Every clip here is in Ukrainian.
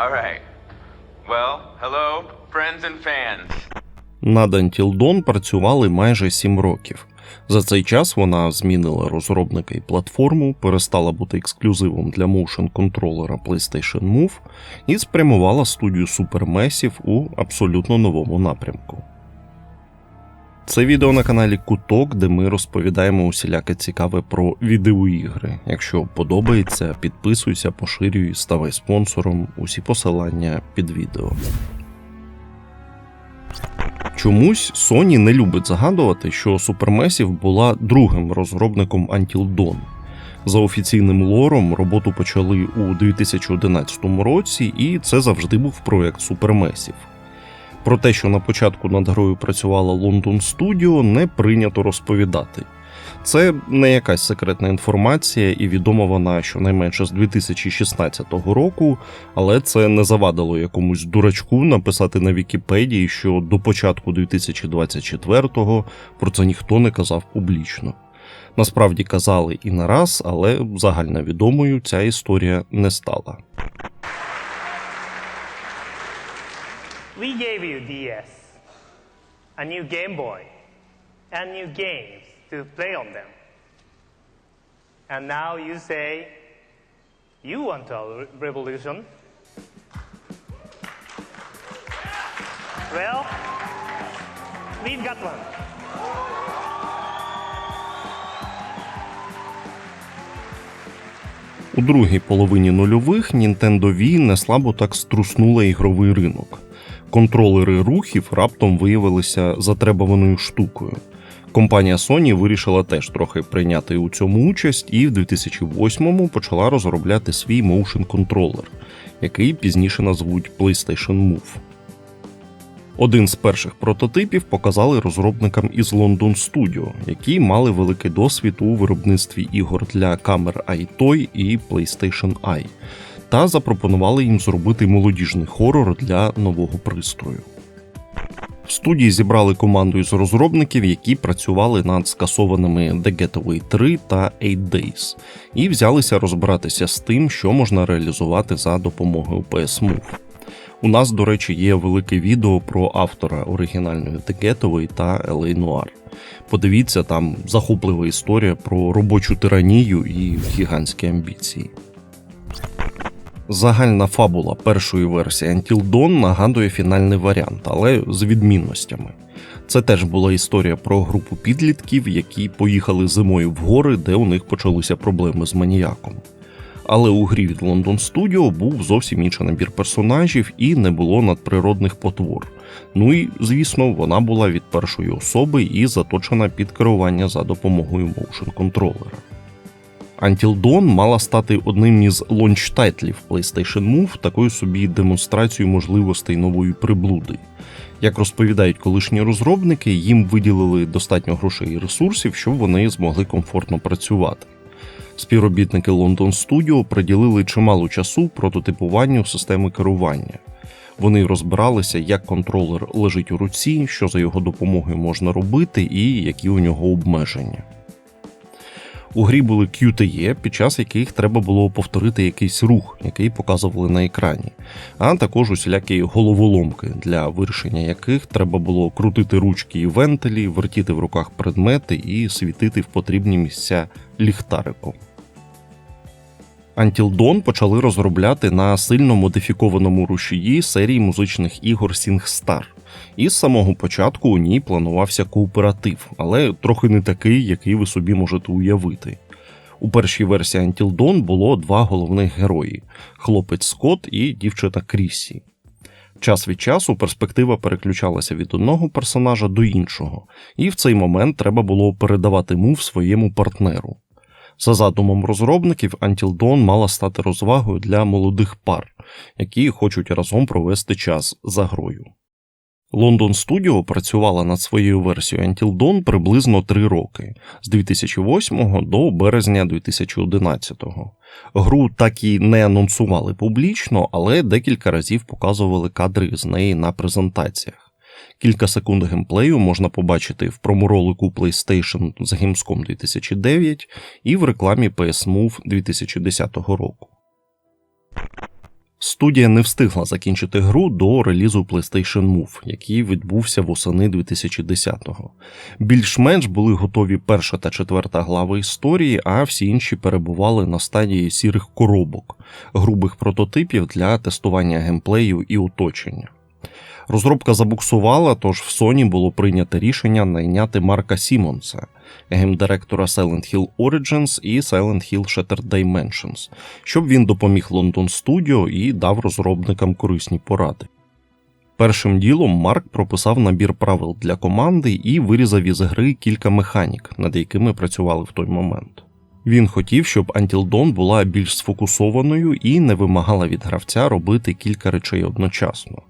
All right. Well, hello, friends and fans. Над Dawn працювали майже 7 років. За цей час вона змінила розробника і платформу, перестала бути ексклюзивом для моушен контролера PlayStation Move і спрямувала студію Supermassive у абсолютно новому напрямку. Це відео на каналі Куток, де ми розповідаємо усіляке цікаве про відеоігри. Якщо подобається, підписуйся, поширюй, ставай спонсором. Усі посилання під відео. Чомусь Sony не любить загадувати, що Supermassive була другим розробником Until Dawn. За офіційним лором роботу почали у 2011 році, і це завжди був проект Supermassive. Про те, що на початку над грою працювала London Studio, не прийнято розповідати. Це не якась секретна інформація, і відома вона щонайменше з 2016 року, але це не завадило якомусь дурачку написати на Вікіпедії, що до початку 2024-го про це ніхто не казав публічно. Насправді казали і не раз, але загальновідомою ця історія не стала. We gave you DS, a new Game Boy, and new games to play on them. And now you say you want a revolution. Well, we've got one. У другій половині нульових Nintendo Wii не слабо так струснула ігровий ринок. Контролери рухів раптом виявилися затребуваною штукою. Компанія Sony вирішила теж трохи прийняти у цьому участь і в 2008-му почала розробляти свій motion контролер, який пізніше назвуть PlayStation Move. Один з перших прототипів показали розробникам із London Studio, які мали великий досвід у виробництві ігор для камер iToy і PlayStation Eye, та запропонували їм зробити молодіжний хорор для нового пристрою. В студії зібрали команду із розробників, які працювали над скасованими The Getaway 3 та 8 Days, і взялися розбиратися з тим, що можна реалізувати за допомогою PS Move. У нас, до речі, є велике відео про автора оригінальної The Getaway та LA Noir. Подивіться, там захоплива історія про робочу тиранію і гігантські амбіції. Загальна фабула першої версії Until Dawn нагадує фінальний варіант, але з відмінностями. Це теж була історія про групу підлітків, які поїхали зимою в гори, де у них почалися проблеми з маніяком. Але у грі від London Studio був зовсім інший набір персонажів і не було надприродних потвор. Ну і, звісно, вона була від першої особи і заточена під керування за допомогою motion контролера. Until Dawn мала стати одним із лонч-тайтлів PlayStation Move, такою собі демонстрацією можливостей нової приблуди. Як розповідають колишні розробники, їм виділили достатньо грошей і ресурсів, щоб вони змогли комфортно працювати. Співробітники London Studio приділили чимало часу прототипуванню системи керування. Вони розбиралися, як контролер лежить у руці, що за його допомогою можна робити, і які у нього обмеження. У грі були QTE, під час яких треба було повторити якийсь рух, який показували на екрані, а також усілякі головоломки, для вирішення яких треба було крутити ручки і вентилі, вертіти в руках предмети і світити в потрібні місця ліхтариком. Until Dawn почали розробляти на сильно модифікованому рушії серії музичних ігор SingStar. І з самого початку у ній планувався кооператив, але трохи не такий, який ви собі можете уявити. У першій версії Until Dawn було два головних герої: хлопець Скотт і дівчина Кріссі. Час від часу перспектива переключалася від одного персонажа до іншого, і в цей момент треба було передавати мув своєму партнеру. За задумом розробників, Until Dawn мала стати розвагою для молодих пар, які хочуть разом провести час за грою. London Studio працювала над своєю версією Until Dawn приблизно 3 роки з 2008 до березня 2011. Гру так і не анонсували публічно, але декілька разів показували кадри з неї на презентаціях. Кілька секунд геймплею можна побачити в проморолику PlayStation з Gamescom 2009 і в рекламі PS Move 2010 року. Студія не встигла закінчити гру до релізу PlayStation Move, який відбувся восени 2010-го. Більш-менш були готові перша та четверта глави історії, а всі інші перебували на стадії сірих коробок, грубих прототипів для тестування геймплею і оточення. Розробка забуксувала, тож в Sony було прийнято рішення найняти Марка Сімонса, геймдиректора Silent Hill Origins і Silent Hill Shattered Dimensions, щоб він допоміг London Studio і дав розробникам корисні поради. Першим ділом Марк прописав набір правил для команди і вирізав із гри кілька механік, над якими працювали в той момент. Він хотів, щоб Until Dawn була більш сфокусованою і не вимагала від гравця робити кілька речей одночасно.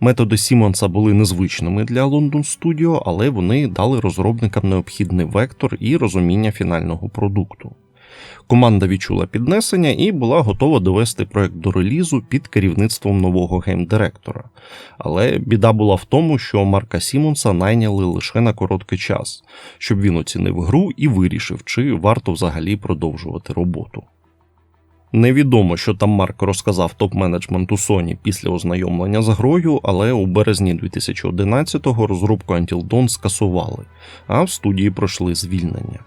Методи Сімонса були незвичними для London Studio, але вони дали розробникам необхідний вектор і розуміння фінального продукту. Команда відчула піднесення і була готова довести проект до релізу під керівництвом нового геймдиректора. Але біда була в тому, що Марка Сімонса найняли лише на короткий час, щоб він оцінив гру і вирішив, чи варто взагалі продовжувати роботу. Невідомо, що там Марк розказав топ-менеджменту Sony після ознайомлення з грою, але у березні 2011-го розробку Until Dawn скасували, а в студії пройшли звільнення.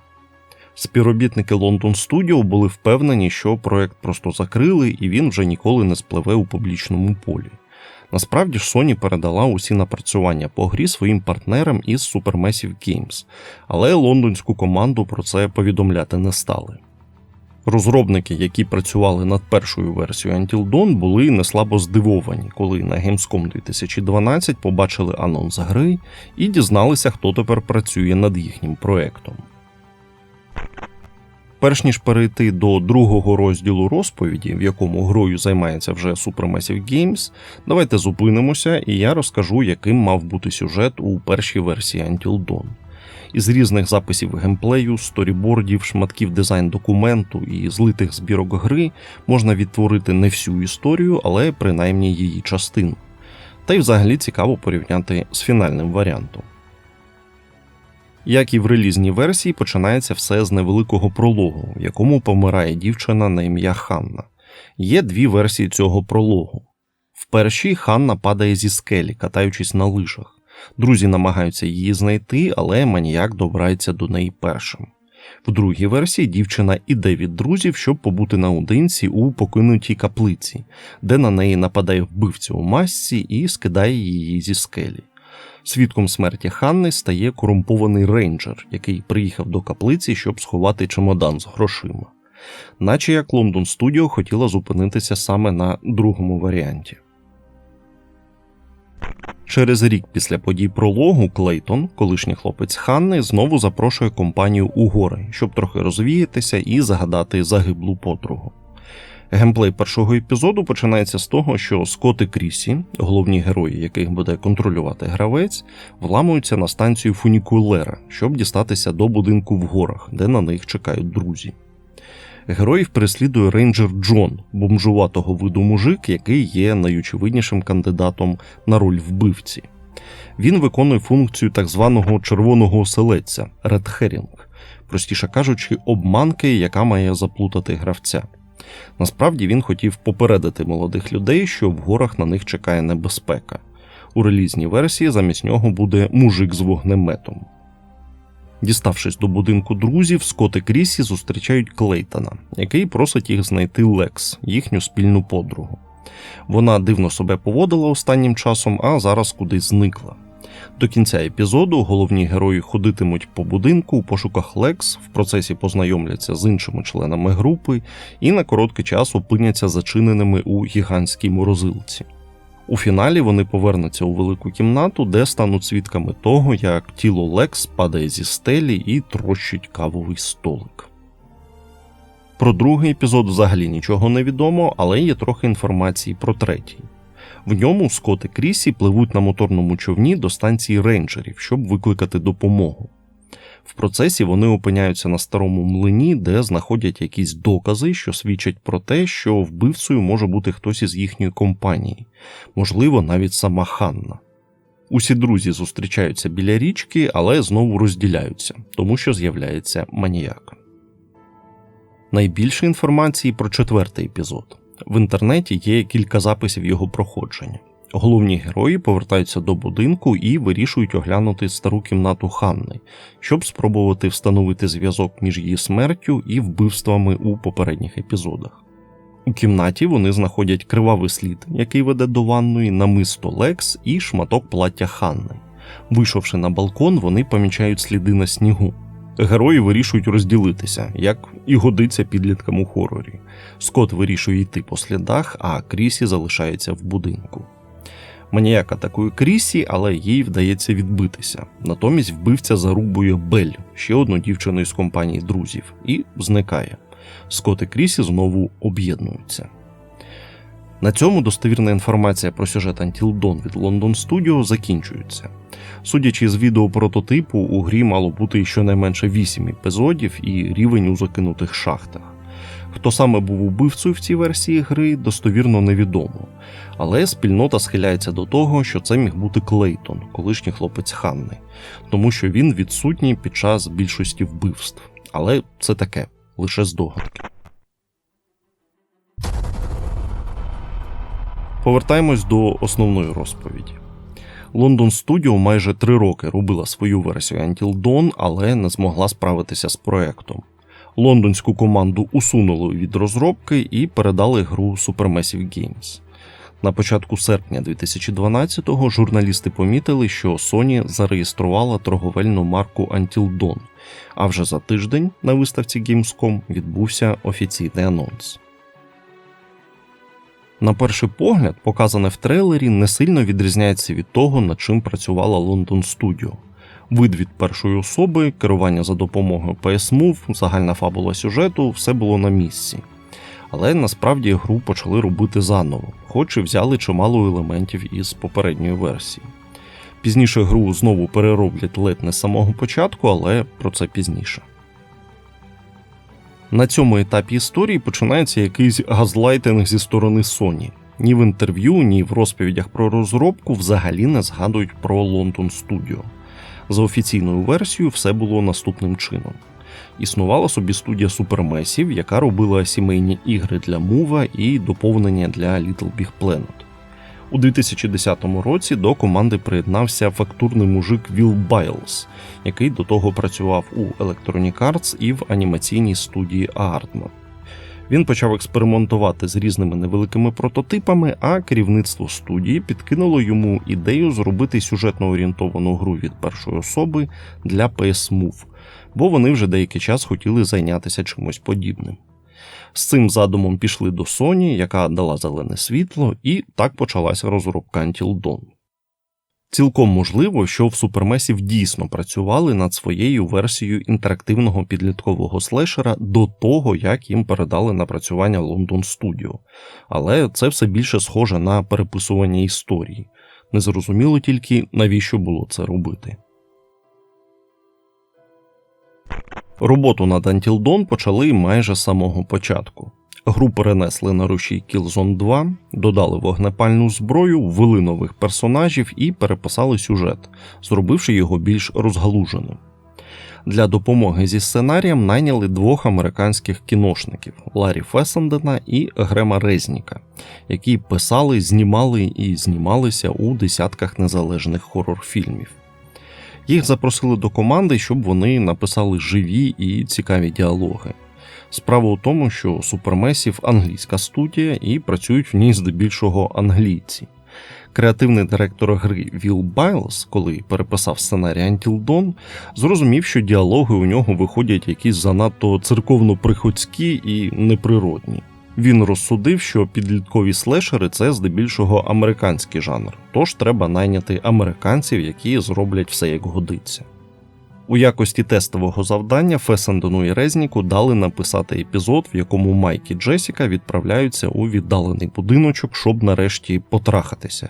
Співробітники London Studio були впевнені, що проект просто закрили і він вже ніколи не спливе у публічному полі. Насправді ж Sony передала усі напрацювання по грі своїм партнерам із Supermassive Games, але лондонську команду про це повідомляти не стали. Розробники, які працювали над першою версією Until Dawn, були неслабо здивовані, коли на Gamescom 2012 побачили анонс гри і дізналися, хто тепер працює над їхнім проектом. Перш ніж перейти до другого розділу розповіді, в якому грою займається вже Supermassive Games, давайте зупинимося, і я розкажу, яким мав бути сюжет у першій версії Until Dawn. Із різних записів геймплею, сторібордів, шматків дизайн документу і злитих збірок гри можна відтворити не всю історію, але принаймні її частину. Та й взагалі цікаво порівняти з фінальним варіантом. Як і в релізній версії, починається все з невеликого прологу, в якому помирає дівчина на ім'я Ханна. Є дві версії цього прологу. В першій Ханна падає зі скелі, катаючись на лижах. Друзі намагаються її знайти, але маніяк добирається до неї першим. В другій версії дівчина іде від друзів, щоб побути наодинці у покинутій каплиці, де на неї нападає вбивця у масці і скидає її зі скелі. Свідком смерті Ханни стає корумпований рейнджер, який приїхав до каплиці, щоб сховати чемодан з грошима. Наче як Лондон Студіо хотіла зупинитися саме на другому варіанті. Через рік після подій прологу Клейтон, колишній хлопець Ханни, знову запрошує компанію у гори, щоб трохи розвіятися і загадати загиблу подругу. Геймплей першого епізоду починається з того, що Скот і Крісі, головні герої, яких буде контролювати гравець, вламуються на станцію Фунікулера, щоб дістатися до будинку в горах, де на них чекають друзі. Героїв переслідує рейнджер Джон, бомжуватого виду мужик, який є найочевиднішим кандидатом на роль вбивці. Він виконує функцію так званого червоного оселедця Red Herring, простіше кажучи, обманки, яка має заплутати гравця. Насправді він хотів попередити молодих людей, що в горах на них чекає небезпека. У релізній версії замість нього буде мужик з вогнеметом. Діставшись до будинку друзів, Скот і Крісі зустрічають Клейтона, який просить їх знайти Лекс, їхню спільну подругу. Вона дивно себе поводила останнім часом, а зараз кудись зникла. До кінця епізоду головні герої ходитимуть по будинку у пошуках Лекс, в процесі познайомляться з іншими членами групи і на короткий час опиняться зачиненими у гігантській морозилці. У фіналі вони повернуться у велику кімнату, де стануть свідками того, як тіло Лекс падає зі стелі і трощить кавовий столик. Про другий епізод взагалі нічого не відомо, але є трохи інформації про третій. В ньому Скот і Крісі пливуть на моторному човні до станції рейнджерів, щоб викликати допомогу. В процесі вони опиняються на старому млині, де знаходять якісь докази, що свідчать про те, що вбивцею може бути хтось із їхньої компанії, можливо, навіть сама Ханна. Усі друзі зустрічаються біля річки, але знову розділяються, тому що з'являється маніяк. Найбільше інформації про четвертий епізод. В інтернеті є кілька записів його проходження. Головні герої повертаються до будинку і вирішують оглянути стару кімнату Ханни, щоб спробувати встановити зв'язок між її смертю і вбивствами у попередніх епізодах. У кімнаті вони знаходять кривавий слід, який веде до ванної, намисто Лекс і шматок плаття Ханни. Вийшовши на балкон, вони помічають сліди на снігу. Герої вирішують розділитися, як і годиться підліткам у хорорі. Скот вирішує йти по слідах, а Крісі залишається в будинку. Маніяк атакує Крісі, але їй вдається відбитися. Натомість вбивця зарубує Бель, ще одну дівчину із компанії друзів, і зникає. Скот і Крісі знову об'єднуються. На цьому достовірна інформація про сюжет Dawn від London Studio закінчується. Судячи з відео прототипу, у грі мало бути щонайменше 8 епізодів і рівень у закинутих шахтах. Хто саме був убивцею в цій версії гри, достовірно невідомо. Але спільнота схиляється до того, що це міг бути Клейтон, колишній хлопець Ханни, тому що він відсутній під час більшості вбивств. Але це таке, лише здогадки. Повертаємось до основної розповіді. London Studio майже три роки робила свою версію Until Dawn, але не змогла справитися з проектом. Лондонську команду усунули від розробки і передали гру Supermassive Games. На початку серпня 2012-го журналісти помітили, що Sony зареєструвала торговельну марку Until Dawn, а вже за тиждень на виставці Gamescom відбувся офіційний анонс. На перший погляд, показане в трейлері не сильно відрізняється від того, над чим працювала London Studio. Вид від першої особи, керування за допомогою PS Move, загальна фабула сюжету все було на місці. Але насправді гру почали робити заново, хоч і взяли чимало елементів із попередньої версії. Пізніше гру знову перероблять ледь не з самого початку, але про це пізніше. На цьому етапі історії починається якийсь газлайтинг зі сторони Sony. Ні в інтерв'ю, ні в розповідях про розробку взагалі не згадують про London Studio. За офіційною версією, все було наступним чином. Існувала собі студія Supermassive, яка робила сімейні ігри для Мува і доповнення для Little Big Planet. У 2010 році до команди приєднався фактурний мужик Віл Байлз, який до того працював у Electronic Arts і в анімаційній студії Aardman. Він почав експериментувати з різними невеликими прототипами, а керівництво студії підкинуло йому ідею зробити сюжетно орієнтовану гру від першої особи для PS Move, бо вони вже деякий час хотіли зайнятися чимось подібним. З цим задумом пішли до Sony, яка дала зелене світло, і так почалася розробка Until Dawn. Цілком можливо, що в Supermassive дійсно працювали над своєю версією інтерактивного підліткового слешера до того, як їм передали напрацювання London Studio. Але це все більше схоже на переписування історії. Незрозуміло тільки, навіщо було це робити. Роботу над Until Dawn почали майже з самого початку. Гру перенесли на рушій Killzone 2, додали вогнепальну зброю, ввели нових персонажів і переписали сюжет, зробивши його більш розгалуженим. Для допомоги зі сценарієм найняли двох американських кіношників Ларі Фесендена і Грема Резніка, які писали, знімали і знімалися у десятках незалежних хорор-фільмів. Їх запросили до команди, щоб вони написали живі і цікаві діалоги. Справа у тому, що Supermassive – англійська студія і працюють в ній здебільшого англійці. Креативний директор гри Віл Байлз, коли переписав сценарій Until Dawn, зрозумів, що діалоги у нього виходять якісь занадто церковно-приходські і неприродні. Він розсудив, що підліткові слешери це здебільшого американський жанр, тож треба найняти американців, які зроблять все як годиться. У якості тестового завдання Фесендену і Резніку дали написати епізод, в якому Майк і Джесіка відправляються у віддалений будиночок, щоб нарешті потрахатися.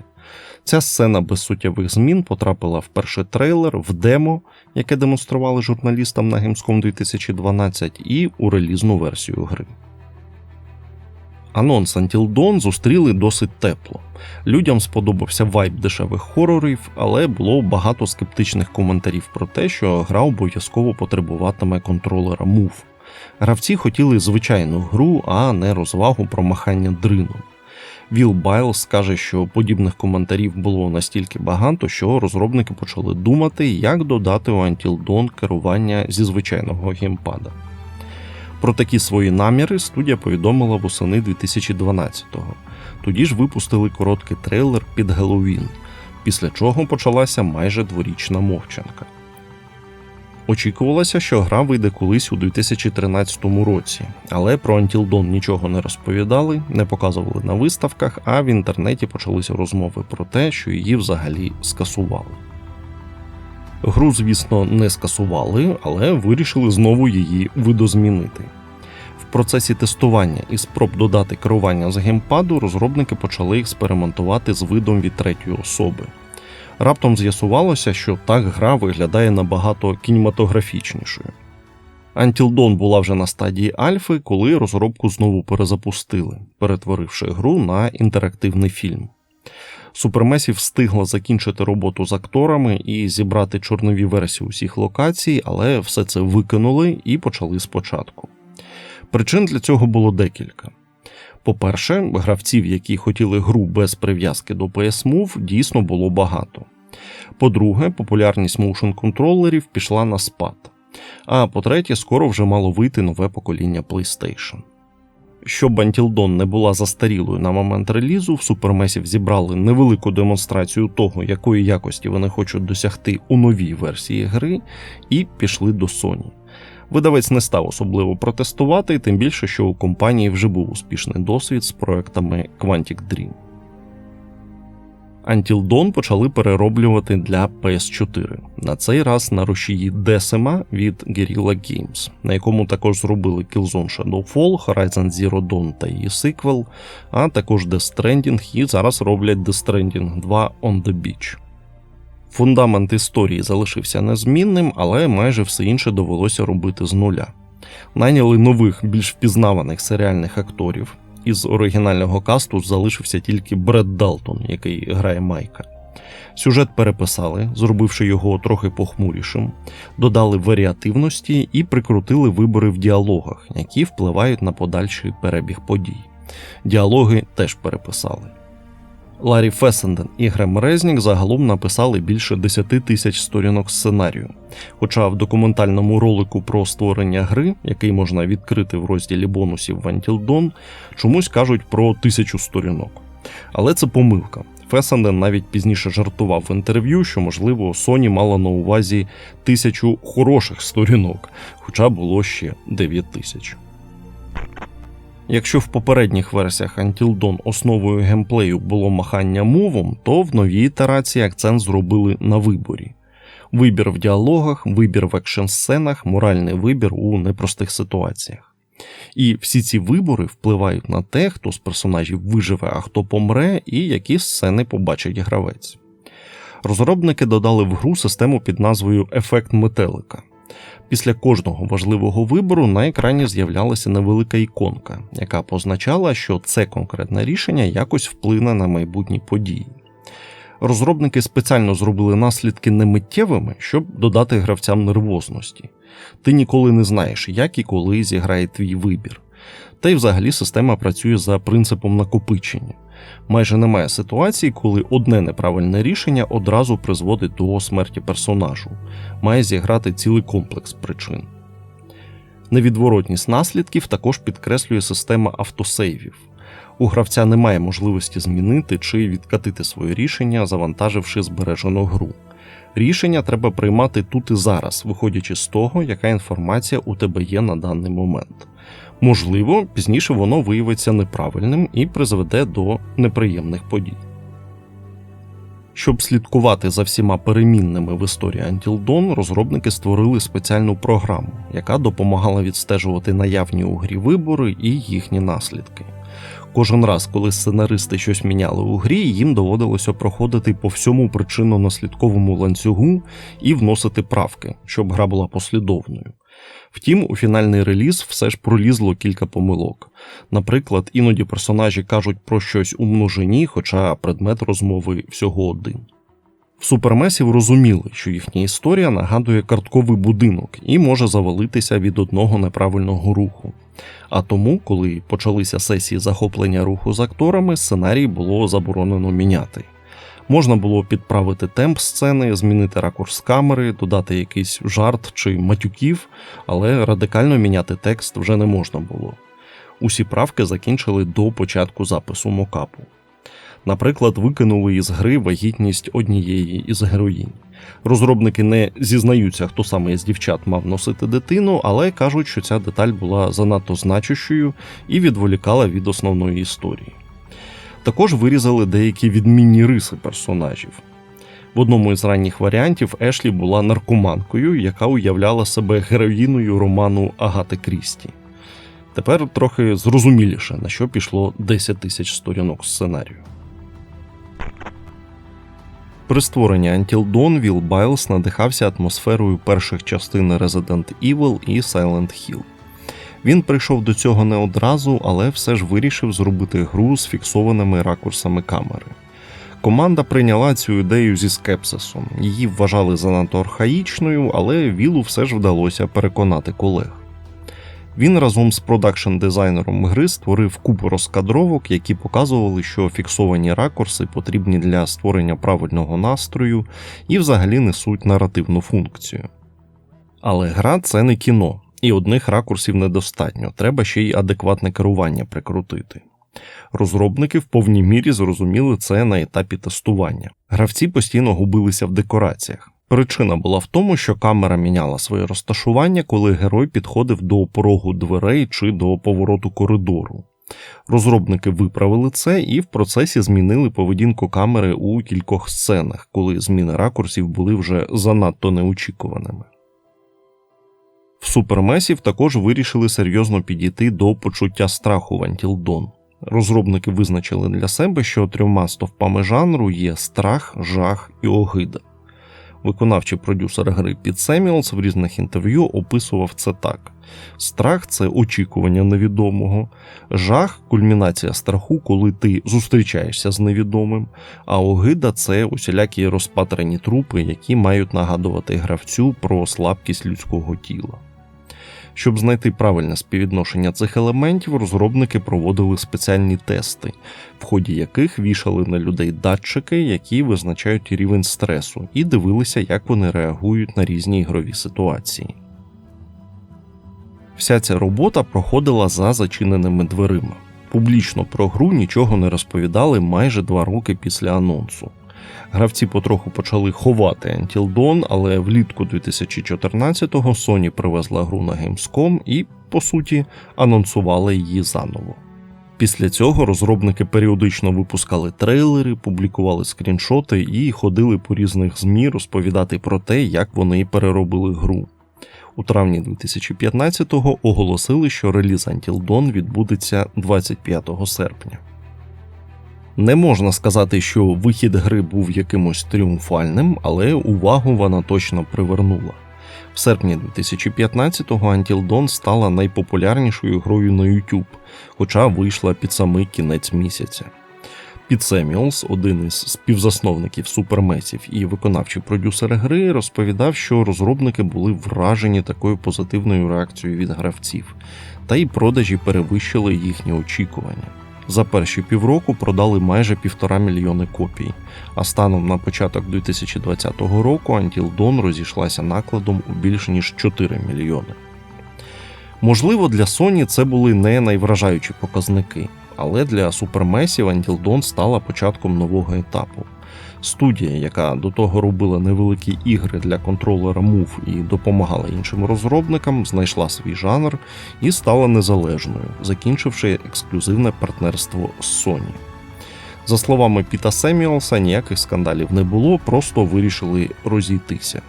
Ця сцена без суттєвих змін потрапила в перший трейлер, в демо, яке демонстрували журналістам на Gamescom 2012, і у релізну версію гри. Анонс Until Dawn зустріли досить тепло. Людям сподобався вайб дешевих хорорів, але було багато скептичних коментарів про те, що гра обов'язково потребуватиме контролера Move, Гравці хотіли звичайну гру, а не розвагу про махання дрином. Віл Байлс каже, що подібних коментарів було настільки багато, що розробники почали думати, як додати у Until Dawn керування зі звичайного геймпада. Про такі свої наміри студія повідомила восени 2012-го. Тоді ж випустили короткий трейлер під Геловін, після чого почалася майже дворічна мовчанка. Очікувалося, що гра вийде колись у 2013 році, але про Until Dawn нічого не розповідали, не показували на виставках, а в інтернеті почалися розмови про те, що її взагалі скасували. Гру, звісно, не скасували, але вирішили знову її видозмінити. В процесі тестування і спроб додати керування з геймпаду розробники почали експериментувати з видом від третьої особи. Раптом з'ясувалося, що так гра виглядає набагато кінематографічнішою. Until Dawn була вже на стадії альфи, коли розробку знову перезапустили, перетворивши гру на інтерактивний фільм. Супермесі встигла закінчити роботу з акторами і зібрати чорнові версії усіх локацій, але все це викинули і почали спочатку. Причин для цього було декілька. По-перше, гравців, які хотіли гру без прив'язки до PS Move, дійсно було багато. По-друге, популярність моушн контролерів пішла на спад. А по-третє, скоро вже мало вийти нове покоління PlayStation. Щоб Антілдон не була застарілою на момент релізу, в Супермесів зібрали невелику демонстрацію того, якої якості вони хочуть досягти у новій версії гри, і пішли до Sony. Видавець не став особливо протестувати, тим більше, що у компанії вже був успішний досвід з проектами Quantic Dream. Until Dawn почали перероблювати для PS4, на цей раз на рушії Decima від Guerrilla Games, на якому також зробили Killzone Shadowfall, Horizon Zero Dawn та її сиквел, а також Death Stranding і зараз роблять Death Stranding 2 On the Beach. Фундамент історії залишився незмінним, але майже все інше довелося робити з нуля. Найняли нових, більш впізнаваних серіальних акторів. Із оригінального касту залишився тільки Бред Далтон, який грає Майка. Сюжет переписали, зробивши його трохи похмурішим, додали варіативності і прикрутили вибори в діалогах, які впливають на подальший перебіг подій. Діалоги теж переписали. Ларі Фесенден і Грем Резнік загалом написали більше 10 тисяч сторінок сценарію. Хоча в документальному ролику про створення гри, який можна відкрити в розділі бонусів в Dawn, чомусь кажуть про тисячу сторінок. Але це помилка. Фесенден навіть пізніше жартував в інтерв'ю, що, можливо, Sony мала на увазі тисячу хороших сторінок, хоча було ще 9 тисяч. Якщо в попередніх версіях Until Dawn основою геймплею було махання мовом, то в новій ітерації акцент зробили на виборі. Вибір в діалогах, вибір в екшн сценах, моральний вибір у непростих ситуаціях. І всі ці вибори впливають на те, хто з персонажів виживе, а хто помре, і які сцени побачить гравець. Розробники додали в гру систему під назвою Ефект метелика. Після кожного важливого вибору на екрані з'являлася невелика іконка, яка позначала, що це конкретне рішення якось вплине на майбутні події. Розробники спеціально зробили наслідки немиттєвими, щоб додати гравцям нервозності. Ти ніколи не знаєш, як і коли зіграє твій вибір. Та й взагалі система працює за принципом накопичення. Майже немає ситуації, коли одне неправильне рішення одразу призводить до смерті персонажу, має зіграти цілий комплекс причин. Невідворотність наслідків також підкреслює система автосейвів. У гравця немає можливості змінити чи відкатити своє рішення, завантаживши збережену гру. Рішення треба приймати тут і зараз, виходячи з того, яка інформація у тебе є на даний момент. Можливо, пізніше воно виявиться неправильним і призведе до неприємних подій. Щоб слідкувати за всіма перемінними в історії Until Dawn, розробники створили спеціальну програму, яка допомагала відстежувати наявні у грі вибори і їхні наслідки. Кожен раз, коли сценаристи щось міняли у грі, їм доводилося проходити по всьому причинно-наслідковому ланцюгу і вносити правки, щоб гра була послідовною. Втім, у фінальний реліз все ж пролізло кілька помилок. Наприклад, іноді персонажі кажуть про щось у множині, хоча предмет розмови всього один. В Supermassive розуміли, що їхня історія нагадує картковий будинок і може завалитися від одного неправильного руху. А тому, коли почалися сесії захоплення руху з акторами, сценарій було заборонено міняти. Можна було підправити темп сцени, змінити ракурс камери, додати якийсь жарт чи матюків, але радикально міняти текст вже не можна було. Усі правки закінчили до початку запису мокапу. Наприклад, викинули із гри вагітність однієї із героїнь. Розробники не зізнаються, хто саме із дівчат мав носити дитину, але кажуть, що ця деталь була занадто значущою і відволікала від основної історії. Також вирізали деякі відмінні риси персонажів. В одному із ранніх варіантів Ешлі була наркоманкою, яка уявляла себе героїною роману Агати Крісті. Тепер трохи зрозуміліше, на що пішло 10 тисяч сторінок сценарію. При створенні Until Dawn Вілл Байлз надихався атмосферою перших частин Resident Evil і Silent Hill. Він прийшов до цього не одразу, але все ж вирішив зробити гру з фіксованими ракурсами камери. Команда прийняла цю ідею зі скепсисом. Її вважали занадто архаїчною, але Вілу все ж вдалося переконати колег. Він разом з продакшн-дизайнером гри створив купу розкадровок, які показували, що фіксовані ракурси потрібні для створення правильного настрою і взагалі несуть наративну функцію. Але гра це не кіно, і одних ракурсів недостатньо, треба ще й адекватне керування прикрутити. Розробники в повній мірі зрозуміли це на етапі тестування. Гравці постійно губилися в декораціях. Причина була в тому, що камера міняла своє розташування, коли герой підходив до порогу дверей чи до повороту коридору. Розробники виправили це і в процесі змінили поведінку камери у кількох сценах, коли зміни ракурсів були вже занадто неочікуваними. В Supermassive також вирішили серйозно підійти до почуття страху в Dawn. Розробники визначили для себе, що трьома стовпами жанру є страх, жах і огида. Виконавчий продюсер гри Піт Семілс в різних інтерв'ю описував це так: страх це очікування невідомого, жах кульмінація страху, коли ти зустрічаєшся з невідомим, а огида це усілякі розпатрені трупи, які мають нагадувати гравцю про слабкість людського тіла. Щоб знайти правильне співвідношення цих елементів, розробники проводили спеціальні тести, в ході яких вішали на людей датчики, які визначають рівень стресу, і дивилися, як вони реагують на різні ігрові ситуації. Вся ця робота проходила за зачиненими дверима. Публічно про гру нічого не розповідали майже два роки після анонсу. Гравці потроху почали ховати Until Dawn, але влітку 2014-го Sony привезла гру на Gamescom і, по суті, анонсувала її заново. Після цього розробники періодично випускали трейлери, публікували скріншоти і ходили по різних ЗМІ розповідати про те, як вони переробили гру. У травні 2015-го оголосили, що реліз Until Dawn відбудеться 25 серпня. Не можна сказати, що вихід гри був якимось тріумфальним, але увагу вона точно привернула. В серпні 2015-го Until Dawn стала найпопулярнішою грою на YouTube, хоча вийшла під самий кінець місяця. Піт Семіолс, один із співзасновників Supermassive і виконавчий продюсер гри, розповідав, що розробники були вражені такою позитивною реакцією від гравців, та й продажі перевищили їхні очікування. За перші півроку продали майже півтора мільйони копій, а станом на початок 2020 року Until Dawn розійшлася накладом у більш ніж 4 мільйони. Можливо, для Sony це були не найвражаючі показники, але для супермесів Until Dawn стала початком нового етапу. Студія, яка до того робила невеликі ігри для контролера Move і допомагала іншим розробникам, знайшла свій жанр і стала незалежною, закінчивши ексклюзивне партнерство з Sony. За словами Піта Семіолса, ніяких скандалів не було, просто вирішили розійтися.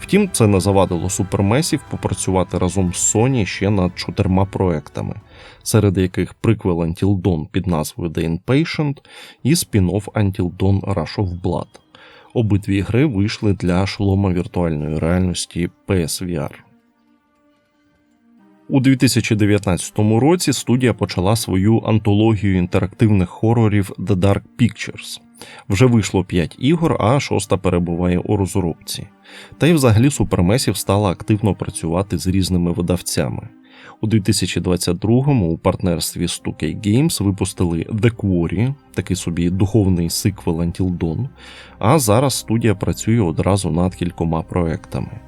Втім, це не завадило Supermassive попрацювати разом з Sony ще над чотирма проектами, серед яких приквел Until Dawn під назвою The Inpatient і спін-офф Until Dawn Rush of Blood. Обидві гри вийшли для шолома віртуальної реальності PSVR. У 2019 році студія почала свою антологію інтерактивних хорорів The Dark Pictures. Вже вийшло 5 ігор, а шоста перебуває у розробці. Та й взагалі Supermassive стала активно працювати з різними видавцями. У 2022-му у партнерстві з 2K Games випустили The Quarry, такий собі духовний сиквел Until Dawn, а зараз студія працює одразу над кількома проектами.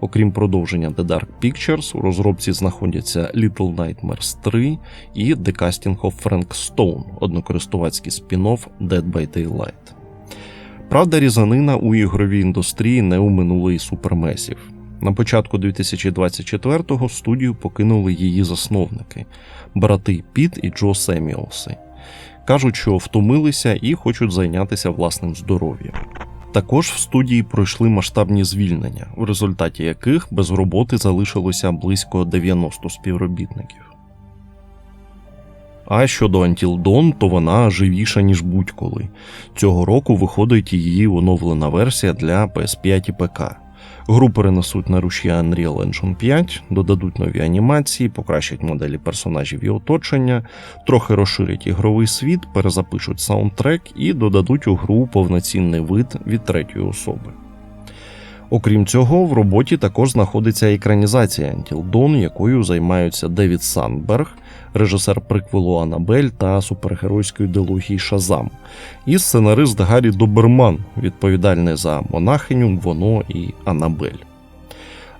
Окрім продовження The Dark Pictures, у розробці знаходяться Little Nightmares 3 і The Casting of Frank Stone, однокористувацький спін-офф Dead by Daylight. Правда, різанина у ігровій індустрії не уминула і Supermassive. На початку 2024-го студію покинули її засновники брати Піт і Джо Семіолси. Кажуть, що втомилися і хочуть зайнятися власним здоров'ям. Також в студії пройшли масштабні звільнення, в результаті яких без роботи залишилося близько 90 співробітників. А щодо Until Dawn, то вона живіша, ніж будь-коли. Цього року виходить її оновлена версія для PS5 і ПК. Гру перенесуть на руші Unreal Engine 5, додадуть нові анімації, покращать моделі персонажів і оточення, трохи розширять ігровий світ, перезапишуть саундтрек і додадуть у гру повноцінний вид від третьої особи. Окрім цього, в роботі також знаходиться екранізація Until Dawn, якою займаються Девід Сандберг, режисер приквелу Анабель та супергеройської ідеології Шазам, і сценарист Гаррі Доберман, відповідальний за монахиню, воно і Анабель.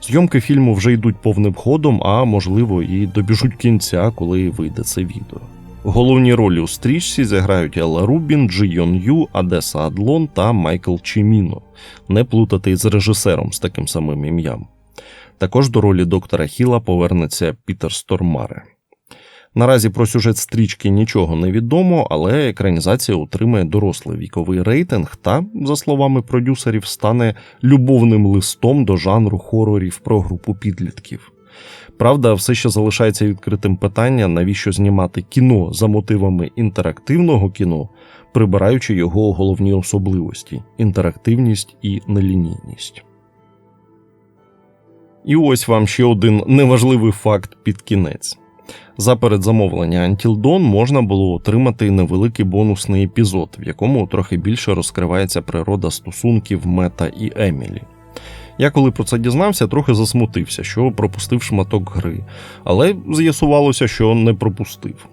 Зйомки фільму вже йдуть повним ходом, а можливо і добіжуть кінця, коли вийде це відео. Головні ролі у стрічці зіграють Елла Рубін, Джи Йон Ю, Адеса Адлон та Майкл Чіміно, не плутати з режисером з таким самим ім'ям. Також до ролі доктора Хіла повернеться Пітер Стормаре. Наразі про сюжет стрічки нічого не відомо, але екранізація отримає дорослий віковий рейтинг та, за словами продюсерів, стане любовним листом до жанру хорорів про групу підлітків. Правда, все ще залишається відкритим питання, навіщо знімати кіно за мотивами інтерактивного кіно, прибираючи його головні особливості інтерактивність і нелінійність. І ось вам ще один неважливий факт під кінець. За передзамовлення Dawn можна було отримати невеликий бонусний епізод, в якому трохи більше розкривається природа стосунків Мета і Емілі. Я коли про це дізнався, трохи засмутився, що пропустив шматок гри, але з'ясувалося, що не пропустив.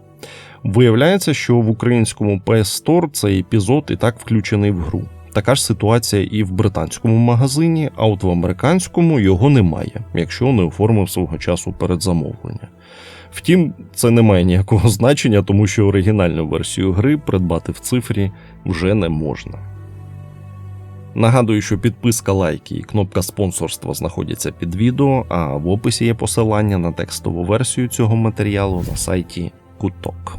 Виявляється, що в українському PS Store цей епізод і так включений в гру. Така ж ситуація і в британському магазині, а от в американському його немає, якщо не оформив свого часу передзамовлення. Втім, це не має ніякого значення, тому що оригінальну версію гри придбати в цифрі вже не можна. Нагадую, що підписка, лайки і кнопка спонсорства знаходяться під відео, а в описі є посилання на текстову версію цього матеріалу на сайті Куток.